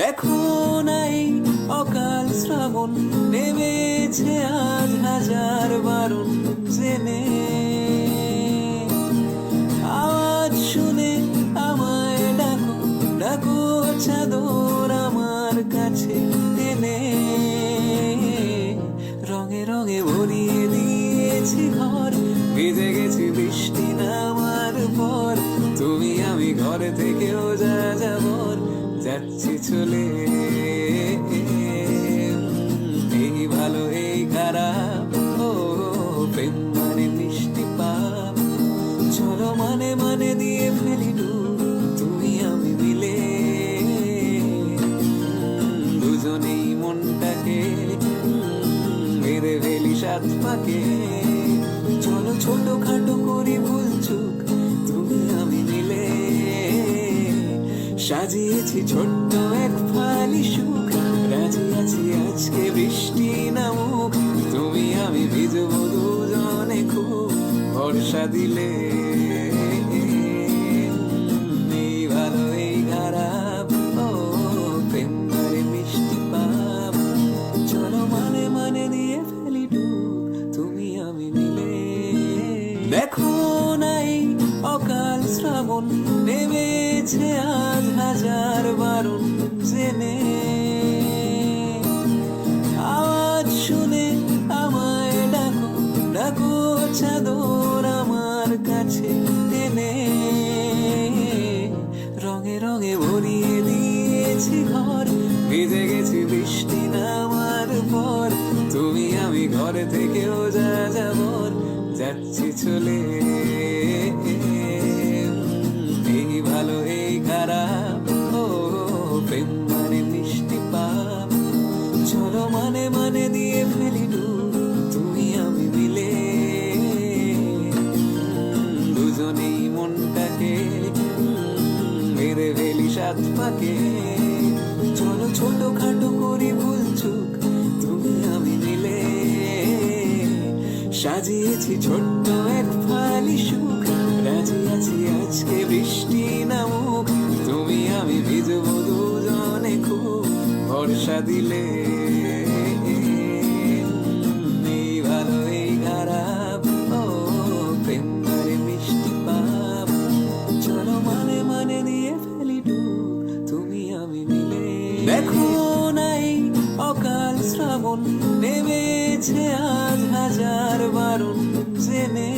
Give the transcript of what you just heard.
দেখো নাই অকাল শ্রাবণ, নেমেছে আজ হাজার বারণ জেনে। আওয়াজ শুনে আমায় ডাকো ডাকো চাদর আমার কাছে এনে রঙে রঙে ভরিয়ে দিয়েছি ঘর, ভিজে গেছি বৃষ্টি নামার পর। তুমি আমি ঘরে থেকেও যা যাবর যাচ্ছি চলে এই ভালো, এই খারাপ, ও প্রেম মানে মিষ্টি পাপ। চলো মানে মানে দিয়ে ফেলি তুমি আমি মিলে। দুজনেই মনটাকে মেরে ফেলি সাত পাকে। সাজিয়েছি ছোট্ট এক ফালি সুখ। রাজি আছি আজকে বৃষ্টি নামুক। তুমি আমি ভিজবো দুজনে খুব। ভরসা দিলে এই খারাপ। মিষ্টি চলো মানে মানে তুমি আমি দেখো শ্রাবণ নেমেছে আজ হাজার বারণ জেনে। আওয়াজ শুনে আমায় ডাকো ডাকো চাদর আমার কাছে এনে রঙে রঙে ভরিয়ে দিয়েছি ঘর, ভিজে গেছি বৃষ্টি নামার পর। তুমি আমি ঘরে থেকেও যা যাবর যাচ্ছি চলে। মেরে ফেলি সাত পাকে চলো ছোট খাটো করি ভুল তুমি আমি মিলে। সাজিয়েছি ছোট্ট এক ফালি সুখ, রাজি আছি আজকে বৃষ্টি নামুক। তুমি আমি ভিজব দুজনে খুব, ভরসা দিলে। দেখো নাই অকাল শ্রাবণ নেমেছে আজ হাজার বারণ জেনে